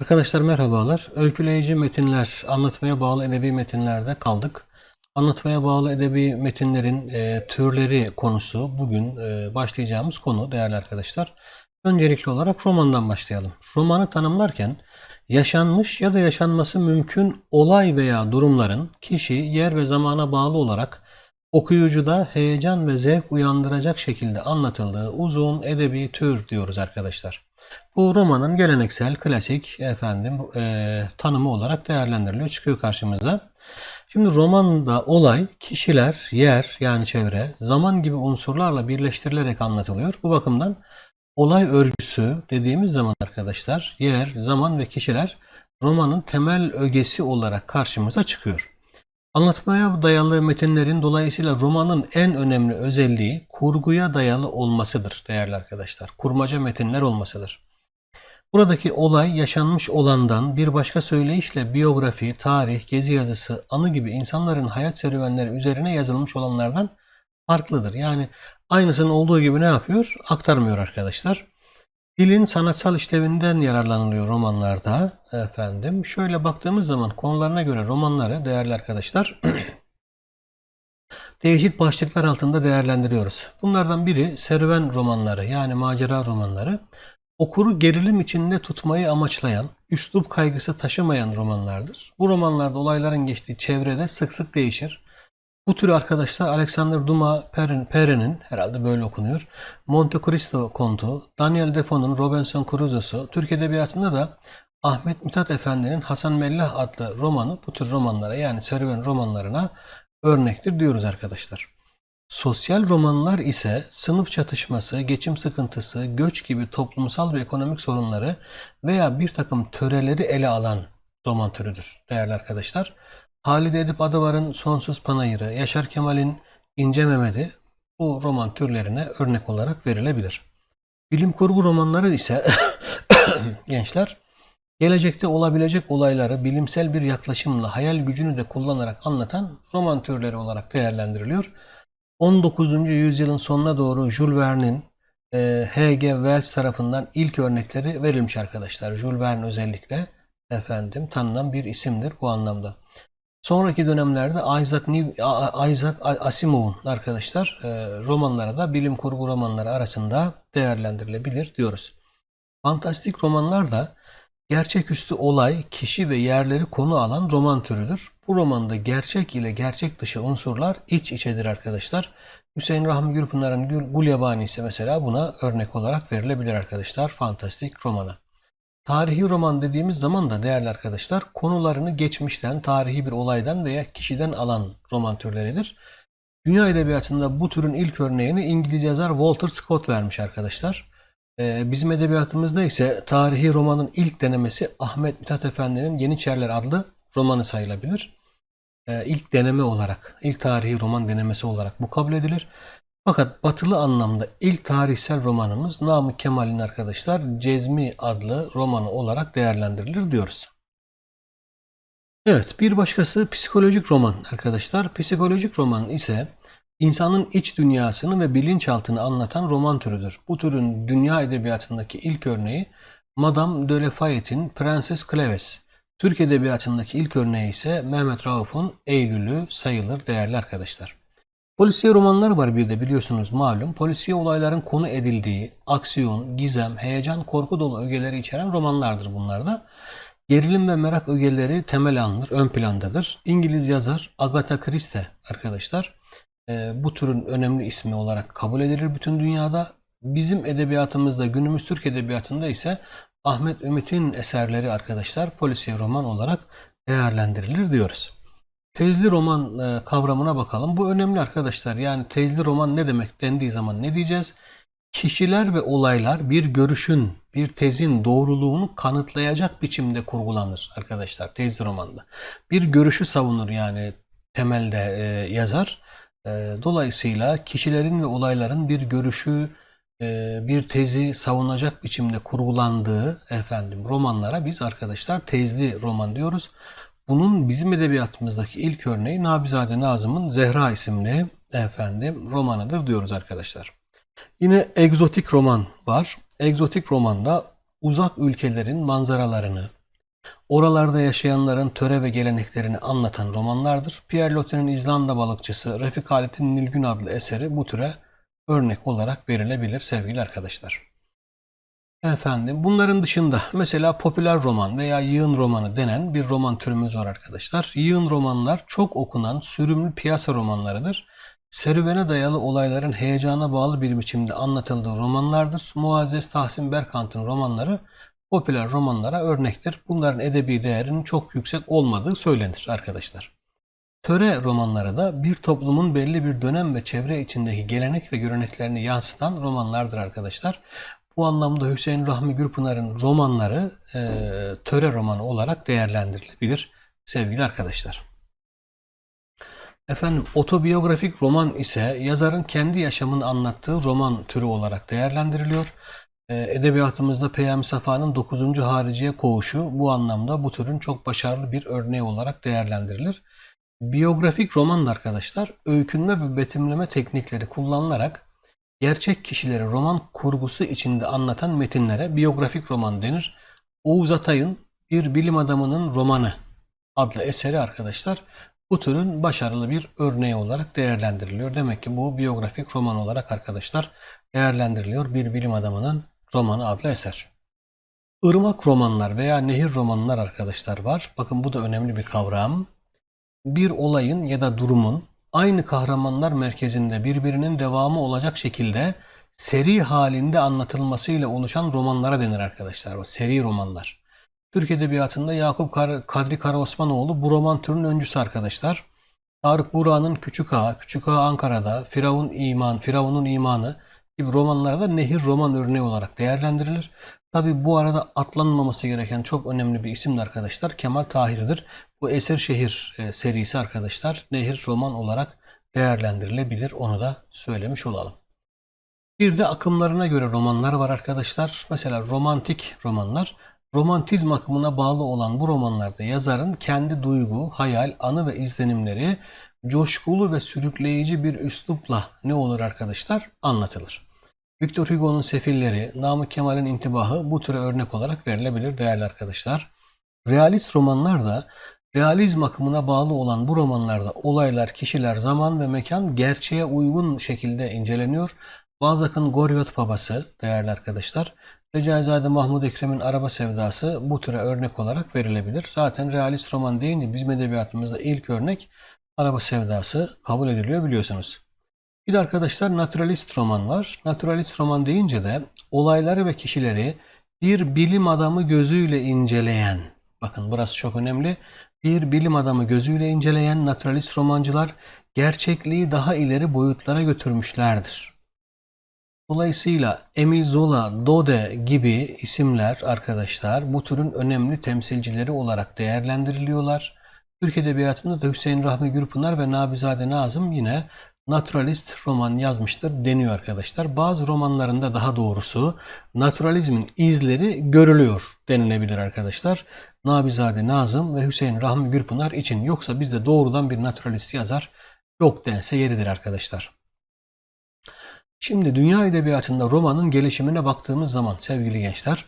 Arkadaşlar merhabalar. Öyküleyici metinler, anlatmaya bağlı edebi metinlerde kaldık. Anlatmaya bağlı edebi metinlerin e, türleri konusu bugün e, başlayacağımız konu değerli arkadaşlar. Öncelikli olarak romandan başlayalım. Romanı tanımlarken yaşanmış ya da yaşanması mümkün olay veya durumların kişi, yer ve zamana bağlı olarak okuyucuda heyecan ve zevk uyandıracak şekilde anlatıldığı uzun edebi tür diyoruz arkadaşlar. Bu romanın geleneksel, klasik efendim e, tanımı olarak değerlendiriliyor, çıkıyor karşımıza. Şimdi romanda olay, kişiler, yer yani çevre, zaman gibi unsurlarla birleştirilerek anlatılıyor. Bu bakımdan olay örgüsü dediğimiz zaman arkadaşlar, yer, zaman ve kişiler romanın temel ögesi olarak karşımıza çıkıyor. Anlatmaya dayalı metinlerin dolayısıyla romanın en önemli özelliği kurguya dayalı olmasıdır değerli arkadaşlar. Kurmaca metinler olmasıdır. Buradaki olay yaşanmış olandan bir başka söyleyişle biyografi, tarih, gezi yazısı, anı gibi insanların hayat serüvenleri üzerine yazılmış olanlardan farklıdır. Yani aynısının olduğu gibi ne yapıyor? Aktarmıyor arkadaşlar. Dilin sanatsal işlevinden yararlanılıyor romanlarda efendim. Şöyle baktığımız zaman konularına göre romanları değerli arkadaşlar değişik başlıklar altında değerlendiriyoruz. Bunlardan biri serüven romanları yani macera romanları. Okuru gerilim içinde tutmayı amaçlayan, üslup kaygısı taşımayan romanlardır. Bu romanlarda olayların geçtiği çevrede sık sık değişir. Bu tür arkadaşlar Alexander Dumas Perrin'in herhalde böyle okunuyor. Monte Cristo kontu, Daniel Defoe'nun Robinson Crusoe'su, Türk Edebiyatı'nda da Ahmet Mithat Efendi'nin Hasan Mellah adlı romanı bu tür romanlara yani serüven romanlarına örnektir diyoruz arkadaşlar. Sosyal romanlar ise sınıf çatışması, geçim sıkıntısı, göç gibi toplumsal ve ekonomik sorunları veya bir takım töreleri ele alan roman türüdür değerli arkadaşlar. Halide Edip Adıvar'ın Sonsuz Panayırı, Yaşar Kemal'in İnce Mehmet'i bu roman türlerine örnek olarak verilebilir. Bilim kurgu romanları ise gençler gelecekte olabilecek olayları bilimsel bir yaklaşımla hayal gücünü de kullanarak anlatan roman türleri olarak değerlendiriliyor. 19. yüzyılın sonuna doğru Jules Verne'in e, H.G. Wells tarafından ilk örnekleri verilmiş arkadaşlar. Jules Verne özellikle efendim tanınan bir isimdir bu anlamda. Sonraki dönemlerde Isaac, New, Isaac Asimov'un arkadaşlar e, romanları da bilim kurgu romanları arasında değerlendirilebilir diyoruz. Fantastik romanlar da gerçeküstü olay, kişi ve yerleri konu alan roman türüdür. Bu romanda gerçek ile gerçek dışı unsurlar iç içedir arkadaşlar. Hüseyin Rahmi Gürpınar'ın Gulyabani ise mesela buna örnek olarak verilebilir arkadaşlar fantastik romana. Tarihi roman dediğimiz zaman da değerli arkadaşlar konularını geçmişten, tarihi bir olaydan veya kişiden alan roman türleridir. Dünya edebiyatında bu türün ilk örneğini İngiliz yazar Walter Scott vermiş arkadaşlar. Ee, bizim edebiyatımızda ise tarihi romanın ilk denemesi Ahmet Mithat Efendi'nin Yeniçeriler adlı romanı sayılabilir. Ee, ilk deneme olarak, ilk tarihi roman denemesi olarak bu kabul edilir. Fakat batılı anlamda ilk tarihsel romanımız Namık Kemal'in arkadaşlar Cezmi adlı romanı olarak değerlendirilir diyoruz. Evet bir başkası psikolojik roman arkadaşlar. Psikolojik roman ise insanın iç dünyasını ve bilinçaltını anlatan roman türüdür. Bu türün dünya edebiyatındaki ilk örneği Madame de Lafayette'in Prenses Cleves. Türk edebiyatındaki ilk örneği ise Mehmet Rauf'un Eylül'ü sayılır değerli arkadaşlar. Polisiye romanlar var bir de biliyorsunuz malum. Polisiye olayların konu edildiği, aksiyon, gizem, heyecan, korku dolu ögeleri içeren romanlardır bunlar da. Gerilim ve merak ögeleri temel alınır, ön plandadır. İngiliz yazar Agatha Christie arkadaşlar e, bu türün önemli ismi olarak kabul edilir bütün dünyada. Bizim edebiyatımızda, günümüz Türk edebiyatında ise Ahmet Ümit'in eserleri arkadaşlar polisiye roman olarak değerlendirilir diyoruz. Tezli roman e, kavramına bakalım. Bu önemli arkadaşlar. Yani tezli roman ne demek dendiği zaman ne diyeceğiz? Kişiler ve olaylar bir görüşün, bir tezin doğruluğunu kanıtlayacak biçimde kurgulanır arkadaşlar tezli romanda. Bir görüşü savunur yani temelde e, yazar. E, dolayısıyla kişilerin ve olayların bir görüşü, bir tezi savunacak biçimde kurgulandığı efendim romanlara biz arkadaşlar tezli roman diyoruz. Bunun bizim edebiyatımızdaki ilk örneği Nabizade Nazım'ın Zehra isimli efendim romanıdır diyoruz arkadaşlar. Yine egzotik roman var. Egzotik romanda uzak ülkelerin manzaralarını, Oralarda yaşayanların töre ve geleneklerini anlatan romanlardır. Pierre Loti'nin İzlanda balıkçısı Refik Halit'in Nilgün adlı eseri bu türe örnek olarak verilebilir sevgili arkadaşlar. Efendim bunların dışında mesela popüler roman veya yığın romanı denen bir roman türümüz var arkadaşlar. Yığın romanlar çok okunan sürümlü piyasa romanlarıdır. Serüvene dayalı olayların heyecana bağlı bir biçimde anlatıldığı romanlardır. Muazzez Tahsin Berkant'ın romanları popüler romanlara örnektir. Bunların edebi değerinin çok yüksek olmadığı söylenir arkadaşlar. Töre romanları da bir toplumun belli bir dönem ve çevre içindeki gelenek ve göreneklerini yansıtan romanlardır arkadaşlar. Bu anlamda Hüseyin Rahmi Gürpınar'ın romanları e, töre romanı olarak değerlendirilebilir sevgili arkadaşlar. Efendim otobiyografik roman ise yazarın kendi yaşamını anlattığı roman türü olarak değerlendiriliyor. E, Edebiyatımızda Peyami Safa'nın 9. Hariciye Koğuşu bu anlamda bu türün çok başarılı bir örneği olarak değerlendirilir. Biyografik roman da arkadaşlar öykünme ve betimleme teknikleri kullanılarak gerçek kişileri roman kurgusu içinde anlatan metinlere biyografik roman denir. Oğuz Atay'ın Bir Bilim Adamının Romanı adlı eseri arkadaşlar bu türün başarılı bir örneği olarak değerlendiriliyor. Demek ki bu biyografik roman olarak arkadaşlar değerlendiriliyor. Bir bilim adamının romanı adlı eser. Irmak romanlar veya nehir romanlar arkadaşlar var. Bakın bu da önemli bir kavram. Bir olayın ya da durumun aynı kahramanlar merkezinde birbirinin devamı olacak şekilde seri halinde anlatılmasıyla oluşan romanlara denir arkadaşlar. Bu seri romanlar. Türk Edebiyatı'nda Yakup Kadri Karaosmanoğlu bu roman türünün öncüsü arkadaşlar. Tarık Buğra'nın Küçük Ağa, Küçük Ağa Ankara'da, Firavun İman, Firavun'un İmanı gibi romanlarda nehir roman örneği olarak değerlendirilir. Tabi bu arada atlanmaması gereken çok önemli bir isim de arkadaşlar Kemal Tahir'dir. Bu Esir Şehir e, serisi arkadaşlar nehir roman olarak değerlendirilebilir. Onu da söylemiş olalım. Bir de akımlarına göre romanlar var arkadaşlar. Mesela romantik romanlar. Romantizm akımına bağlı olan bu romanlarda yazarın kendi duygu, hayal, anı ve izlenimleri coşkulu ve sürükleyici bir üslupla ne olur arkadaşlar? Anlatılır. Victor Hugo'nun Sefilleri, Namık Kemal'in İntibahı bu türe örnek olarak verilebilir değerli arkadaşlar. Realist romanlar da realizm akımına bağlı olan bu romanlarda olaylar, kişiler, zaman ve mekan gerçeğe uygun şekilde inceleniyor. Balzac'ın Goryot Babası değerli arkadaşlar. Recaizade Mahmud Ekrem'in Araba Sevdası bu türe örnek olarak verilebilir. Zaten realist roman deyince bizim edebiyatımızda ilk örnek Araba Sevdası kabul ediliyor biliyorsunuz. Bir de arkadaşlar naturalist roman var. Naturalist roman deyince de olayları ve kişileri bir bilim adamı gözüyle inceleyen, bakın burası çok önemli, bir bilim adamı gözüyle inceleyen naturalist romancılar gerçekliği daha ileri boyutlara götürmüşlerdir. Dolayısıyla Emil Zola, Dode gibi isimler arkadaşlar bu türün önemli temsilcileri olarak değerlendiriliyorlar. Türk Edebiyatı'nda da Hüseyin Rahmi Gürpınar ve Nabizade Nazım yine naturalist roman yazmıştır deniyor arkadaşlar. Bazı romanlarında daha doğrusu naturalizmin izleri görülüyor denilebilir arkadaşlar. Nabizade Nazım ve Hüseyin Rahmi Gürpınar için yoksa bizde doğrudan bir naturalist yazar yok dense yeridir arkadaşlar. Şimdi dünya edebiyatında romanın gelişimine baktığımız zaman sevgili gençler,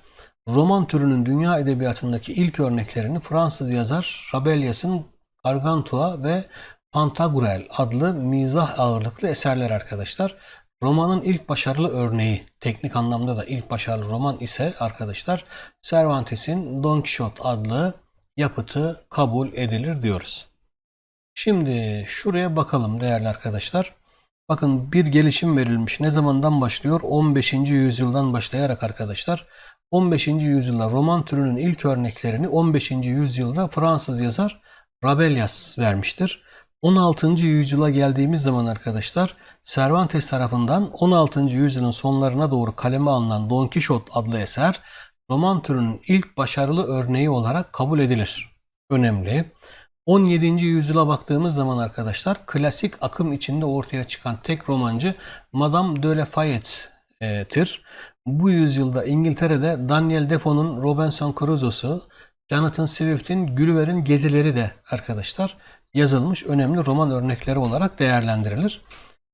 roman türünün dünya edebiyatındaki ilk örneklerini Fransız yazar Rabelais'in Gargantua ve Pantagruel adlı mizah ağırlıklı eserler arkadaşlar. Romanın ilk başarılı örneği, teknik anlamda da ilk başarılı roman ise arkadaşlar Cervantes'in Don Quixote adlı yapıtı kabul edilir diyoruz. Şimdi şuraya bakalım değerli arkadaşlar. Bakın bir gelişim verilmiş. Ne zamandan başlıyor? 15. yüzyıldan başlayarak arkadaşlar. 15. yüzyılda roman türünün ilk örneklerini 15. yüzyılda Fransız yazar Rabelais vermiştir. 16. yüzyıla geldiğimiz zaman arkadaşlar Cervantes tarafından 16. yüzyılın sonlarına doğru kaleme alınan Don Quixote adlı eser roman türünün ilk başarılı örneği olarak kabul edilir. Önemli. 17. yüzyıla baktığımız zaman arkadaşlar klasik akım içinde ortaya çıkan tek romancı Madame de Lafayette'tir. Bu yüzyılda İngiltere'de Daniel Defoe'nun Robinson Crusoe'su, Jonathan Swift'in Gulliver'in Gezileri de arkadaşlar yazılmış önemli roman örnekleri olarak değerlendirilir.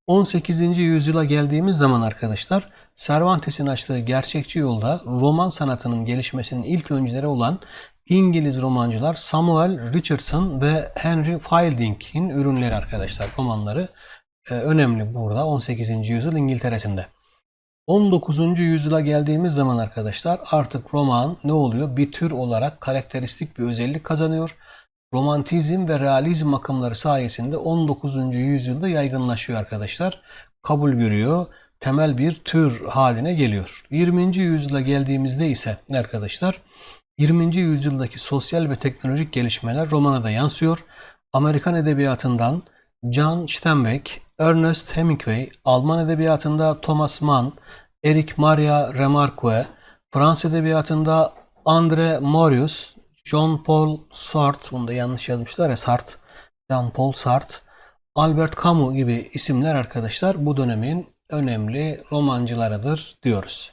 18. yüzyıla geldiğimiz zaman arkadaşlar Cervantes'in açtığı gerçekçi yolda roman sanatının gelişmesinin ilk öncüleri olan İngiliz romancılar Samuel Richardson ve Henry Fielding'in ürünleri arkadaşlar. Romanları e, önemli burada 18. yüzyıl İngiltere'sinde. 19. yüzyıla geldiğimiz zaman arkadaşlar artık roman ne oluyor? Bir tür olarak karakteristik bir özellik kazanıyor. Romantizm ve realizm akımları sayesinde 19. yüzyılda yaygınlaşıyor arkadaşlar. Kabul görüyor. Temel bir tür haline geliyor. 20. yüzyıla geldiğimizde ise arkadaşlar 20. yüzyıldaki sosyal ve teknolojik gelişmeler romana da yansıyor. Amerikan edebiyatından John Steinbeck, Ernest Hemingway, Alman edebiyatında Thomas Mann, Eric Maria Remarque, Fransız edebiyatında André Morius, Jean-Paul Sartre, bunu da yanlış yazmışlar ya Sartre, Jean-Paul Sartre, Albert Camus gibi isimler arkadaşlar bu dönemin önemli romancılarıdır diyoruz.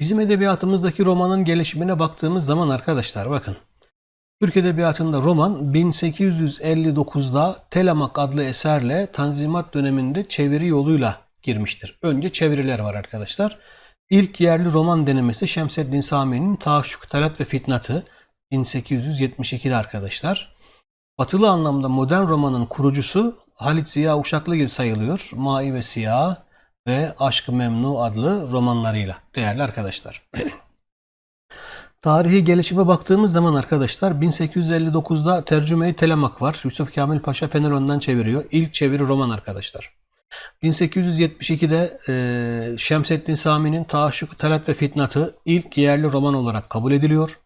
Bizim edebiyatımızdaki romanın gelişimine baktığımız zaman arkadaşlar bakın. Türk Edebiyatı'nda roman 1859'da Telamak adlı eserle Tanzimat döneminde çeviri yoluyla girmiştir. Önce çeviriler var arkadaşlar. İlk yerli roman denemesi Şemseddin Sami'nin Taşşuk, Talat ve Fitnatı 1872'de arkadaşlar. Batılı anlamda modern romanın kurucusu Halit Ziya Uşaklıgil sayılıyor. Mai ve Siyah ve Aşk-ı Memnu adlı romanlarıyla değerli arkadaşlar. Tarihi gelişime baktığımız zaman arkadaşlar 1859'da Tercüme-i Telemak var. Yusuf Kamil Paşa Feneron'dan çeviriyor. İlk çeviri roman arkadaşlar. 1872'de e, Şemseddin Sami'nin Taşşuk, Talat ve Fitnatı ilk yerli roman olarak kabul ediliyor.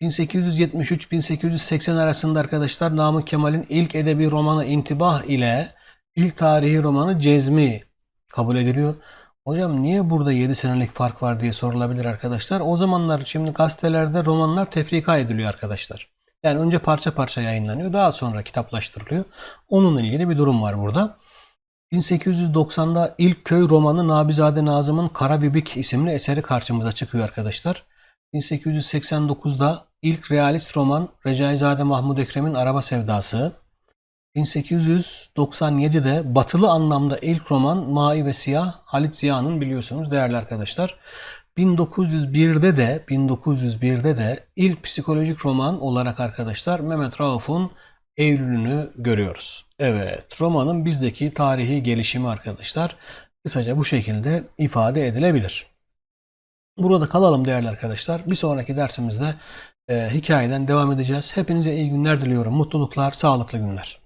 1873-1880 arasında arkadaşlar Namık Kemal'in ilk edebi romanı İntibah ile ilk tarihi romanı Cezmi kabul ediliyor. Hocam niye burada 7 senelik fark var diye sorulabilir arkadaşlar. O zamanlar şimdi gazetelerde romanlar tefrika ediliyor arkadaşlar. Yani önce parça parça yayınlanıyor. Daha sonra kitaplaştırılıyor. Onunla ilgili bir durum var burada. 1890'da ilk köy romanı Nabizade Nazım'ın Karabibik isimli eseri karşımıza çıkıyor arkadaşlar. 1889'da ilk realist roman Recaizade Mahmud Ekrem'in Araba Sevdası. 1897'de batılı anlamda ilk roman Mai ve Siyah Halit Ziya'nın biliyorsunuz değerli arkadaşlar. 1901'de de 1901'de de ilk psikolojik roman olarak arkadaşlar Mehmet Rauf'un Eylül'ünü görüyoruz. Evet, romanın bizdeki tarihi gelişimi arkadaşlar kısaca bu şekilde ifade edilebilir. Burada kalalım değerli arkadaşlar. Bir sonraki dersimizde e, hikayeden devam edeceğiz. Hepinize iyi günler diliyorum. Mutluluklar, sağlıklı günler.